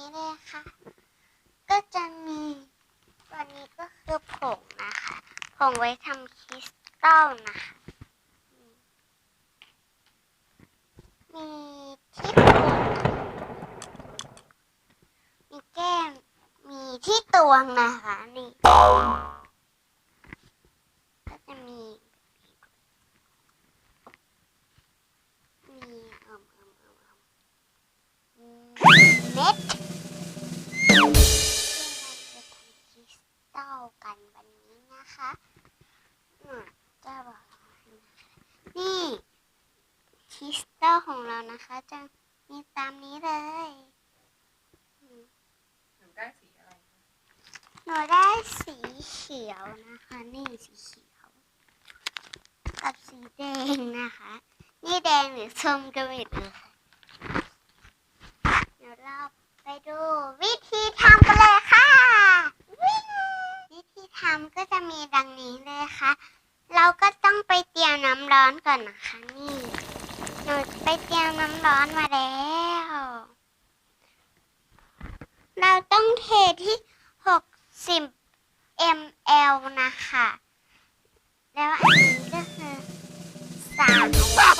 นี้เลยค่ะ ก็จะมีวันนี้ก็คือผงนะคะ ผงไว้ทำคริสตัลนะคะ มีที่ตัวมีแก้ม มีที่ตวงนะคะ นะคะ จะมีตามนี้เลยอืมหนูได้สีอะไรคะหนูได้สีเขียวนะคะ นี่สีเขียว กับสีแดงนะคะ นี่แดงหรือส้มก็ไม่รู้ค่ะเดี๋ยวเราไปดูวิธีทำกันเลยค่ะวิ่งวิธีทำก็จะมีดังนี้เลยค่ะ เราก็ต้องไปเตรียมน้ำร้อนก่อนนะคะนี่หูไปเตรียมน้ำร้อนมาแล้ว เราต้องเทที่ 60 ml นะคะ แล้วอันนี้ก็คือ3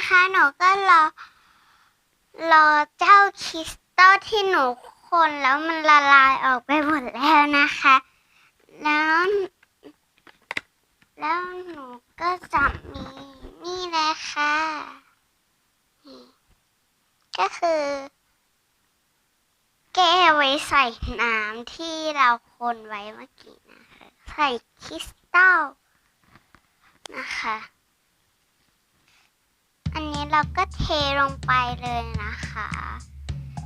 นะคะ หนูก็รอ รอเจ้าคริสตัลที่หนูคนแล้วมันละลายออกไปหมดแล้วนะคะ แล้ว แล้วหนูก็จะมีนี่เลยค่ะนี่ก็คือแก้ไว้ใส่น้ำที่เราคนไว้เมื่อกี้นะคะ ใส่คริสตัลนะคะ อันนี้เราก็เทลงไปเลยนะคะ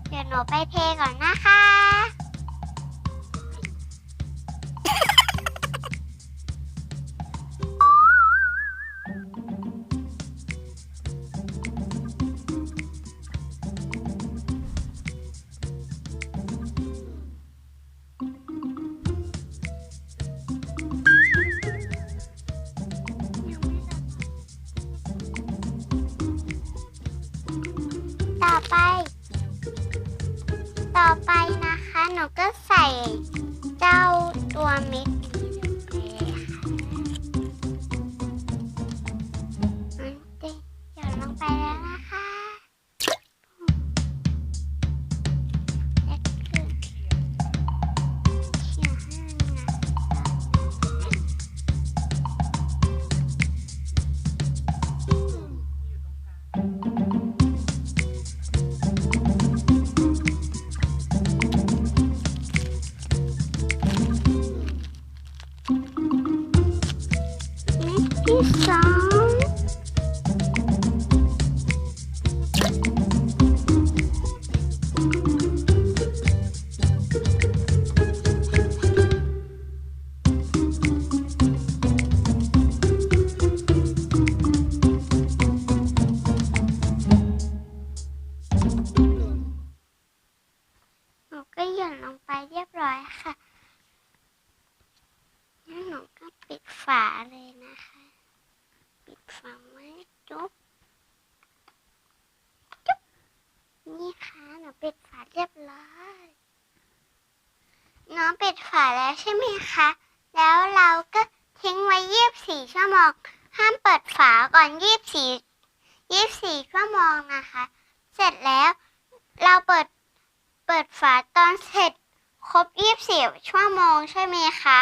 เดี๋ยวหนูไปเทก่อนนะคะ ไป ต่อไปนะคะ หนูก็ใส่เจ้าตัวเม็ด ใช่ไหมคะ แล้วเราก็ทิ้งไว้ยี่บสี่ชั่วโมง ห้ามเปิดฝาก่อนยี่บสี่ยี่บสี่ชั่วโมงนะคะ เสร็จแล้วเราเปิดเปิดฝาตอนเสร็จครบยี่บสี่ชั่วโมงใช่ไหมคะ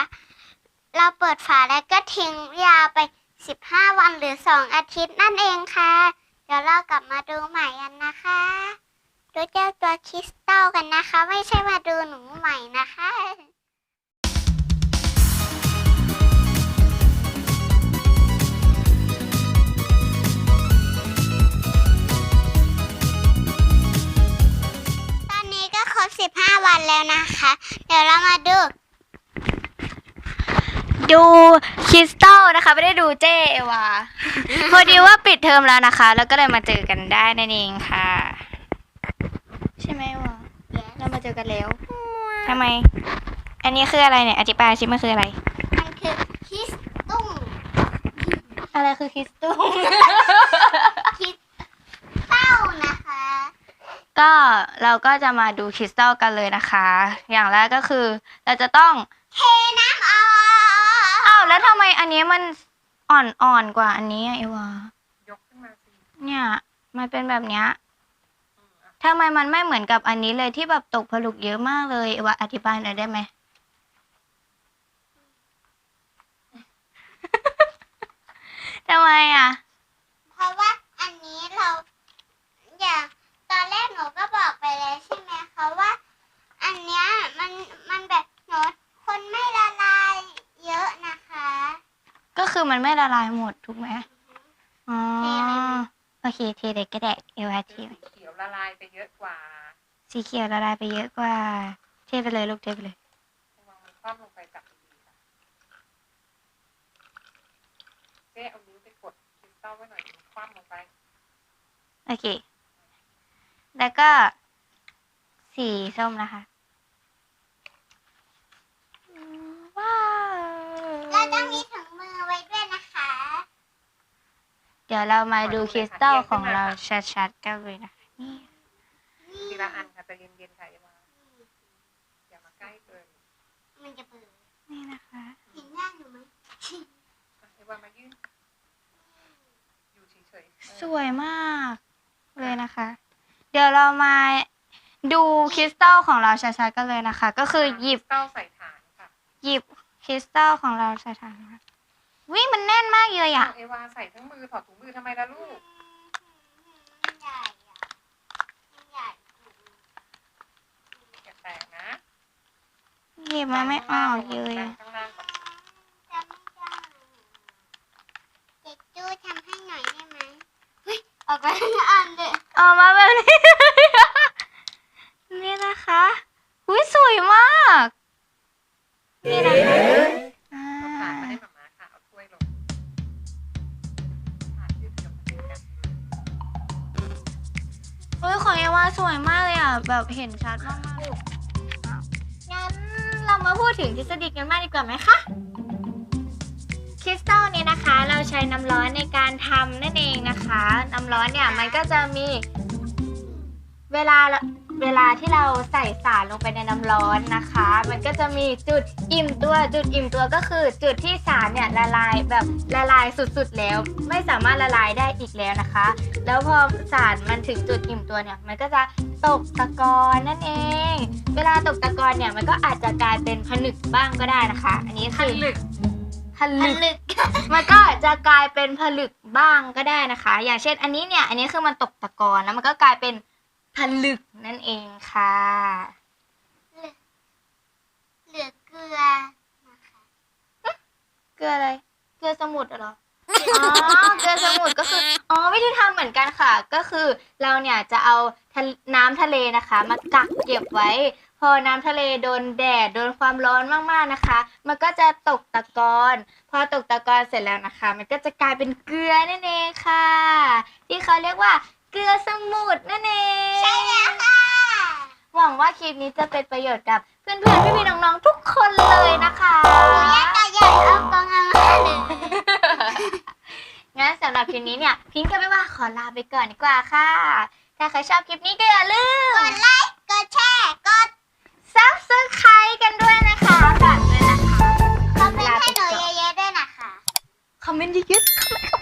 เราเปิดฝาแล้วก็ทิ้งยาวไปสิบห้าวันหรือสองอาทิตย์นั่นเองค่ะ เดี๋ยวเรากลับมาดูใหม่กันนะคะดูเจ้าตัวคริสตัลกันนะคะ ไม่ใช่มาดูหนูใหม่นะคะ แล้วนะคะ เดี๋ยวเรามาดู ดูคริสตัลนะคะ ไม่ได้ดูเจเอวาพอดีว่าปิดเทอมแล้วนะคะ แล้วก็เลยมาเจอกันได้นั่นเองค่ะ ใช่ไหมวะเรามาเจอกันแล้วทำไม อันนี้คืออะไรเนี่ยอธิบายชิมันคืออะไร มันคือคริสตุ้งอะไรคือคริสตัล คริสเต้านะคะ ก็เราก็จะมาดูคริสตัลกันเลยนะคะ อย่างแรกก็คือ เราจะต้องเทน้ำออกอ้าวแล้วทำไมอันนี้มันอ่อนๆกว่าอันนี้อะเอวายกขึ้นมาสิเนี่ย มันเป็นแบบเนี้ยอืมอะทำไมมันไม่เหมือนกับอันนี้เลยที่แบบตกผลึกเยอะมากเลยเอว่าอธิบายหน่อยได้ไหมทำไมอะ เพราะว่าอันนี้เราอย่าง ตอนแรกหนูก็บอกไปเลยใช่ไหมคะว่า อันเนี้ยมันมันแบบหนูคนไม่ละลายเยอะนะคะ ก็คือมันไม่ละลายหมดถูกไหมอ๋อเทเลยไหมโอเคเทเลยก็ได้เอว่าเทสีเขียวละลายไปเยอะกว่าสีเขียวละลายไปเยอะกว่า เทไปเลยลูกเทไปเลยระวังมันคว่ำลงไปกับดีๆค่ะเจ๊เอานิ้วไปกดคริสตัลไว้หน่อยมันคว่ำลงไป โอเค แล้วก็สีส้มนะคะอืมว้าวเราต้องมีถุงมือไว้ด้วยนะคะ เดี๋ยวเรามาดูคริสตัลของเราชัดๆกันเลยนะคะนี่ทีละอันค่ะใจะเย็นๆค่ะอย่ามาอย่ามาใกล้เกินมันจะเปิดนี่นะคะเห็นหน้าหนูไหมอะไอ้วามายื่นอยู่เฉยๆเออสวยมากเลยนะคะ เดี๋ยวเรามาดูคริสตัลของเราชัดๆกันเลยนะคะ ก็คือหยิบคริสตัลใส่ฐานค่ะหยิบคริสตัลของเราใส่ถังนะคะวิมันแน่นมากเลยอะ เอวาใส่ทั้งมือถอดถุงมือทำไมล่ะลูกมันใหญ่อะมันใหญ่อย่าแตกนะหยิบมาไม่ออกเลยดัอะนข้างล่างก่อนจำไม่ได้เด็กจู้ทำให้หน่อยได้ไหมเฮ้ยออกไปทั้งอันเลยออกมาแบบนี้ เห็นชัดมากๆอ้าวงั้นเรามาพูดถึงทฤษฎีกันมากดีกว่าไหมคะ คริสตัลเนี่ยนะคะเราใช้น้ำร้อนในการทำนั่นเองนะคะ น้ำร้อนเนี่ยมันก็จะมีเวลา เวลาที่เราใส่สารลงไปในน้ำร้อนนะคะ มันก็จะมีจุดอิ่มตัวจุดอิ่มตัวก็คือ จุดที่สารเนี่ยละลายแบบละลายสุดๆแล้ว ไม่สามารถละลายได้อีกแล้วนะคะ แล้วพอสารมันถึงจุดอิ่มตัวเนี่ยมันก็จะตกตะกอนนั่นเอง เวลาตกตะกอนเนี่ยมันก็อาจจะกลายเป็นผนึกบ้างก็ได้นะคะ อันนี้คือผลึกผลึก มันก็จะกลายเป็นผลึกบ้างก็ได้นะคะ อย่างเช่นอันนี้เนี่ย อันนี้คือมันตกตะกอนแล้วมันก็กลายเป็น ผลึกนั่นเองค่ะ เหลือเกลือนะคะเกลืออะไร เกลือสมุทรเหรอ อ๋อ เกลือสมุทรก็คือ อ๋อวิธีทำเหมือนกันค่ะ ก็คือเราเนี่ยจะเอาทะน้ำทะเลนะคะ มากักเก็บไว้ พอน้ำทะเลโดนแดดโดนความร้อนมากๆนะคะ มันก็จะตกตะกอนพอตกตะกอนเสร็จแล้วนะคะ มันก็จะกลายเป็นเกลือนั่นเองค่ะ ที่เขาเรียกว่า เกลือสมุทนั่นเองใช่แล้วค่ะ หวังว่าคลิปนี้จะเป็นประโยชน์กับเพื่อนๆพี่ๆน้องๆทุกคนเลยนะคะหนูยากจะใหญ่เอากองังมาเลยงั้นสำหรับคลิปนี้เนี่ย พิงค์ก็ไม่ว่าขอลาไปก่อนดีกว่าค่ะ ถ้าใครชอบคลิปนี้ก็อย่าลืมกดไลค์กดแชร์กดซับสไครต์กันด้วยนะคะฝากด้วยนะคะคอมเมนต์ให้หนูเยอะๆด้วยนะคะคอมเมนต์เยอะๆคอมเมนต์